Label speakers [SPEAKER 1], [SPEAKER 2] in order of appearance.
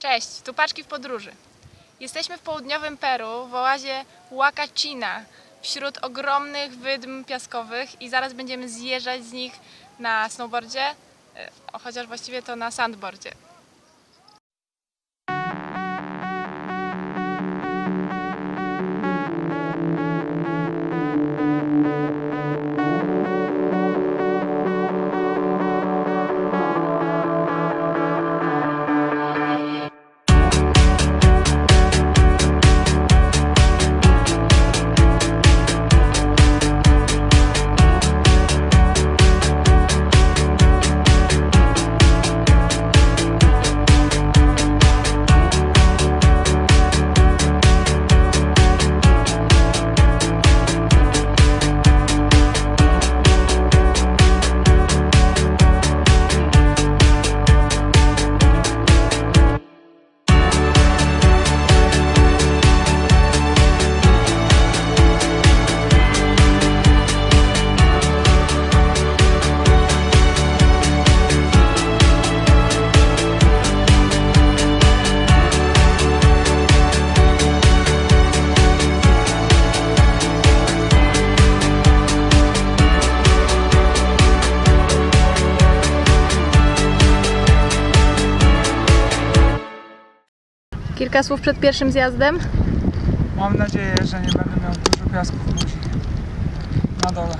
[SPEAKER 1] Cześć, tu Paczki w podróży. Jesteśmy w południowym Peru w oazie Huacachina wśród ogromnych wydm piaskowych i zaraz będziemy zjeżdżać z nich na snowboardzie, e, chociaż właściwie to na sandboardzie. Kilka słów przed pierwszym zjazdem.
[SPEAKER 2] Mam nadzieję, że nie będę miał dużo piasku w buzi. Na dole.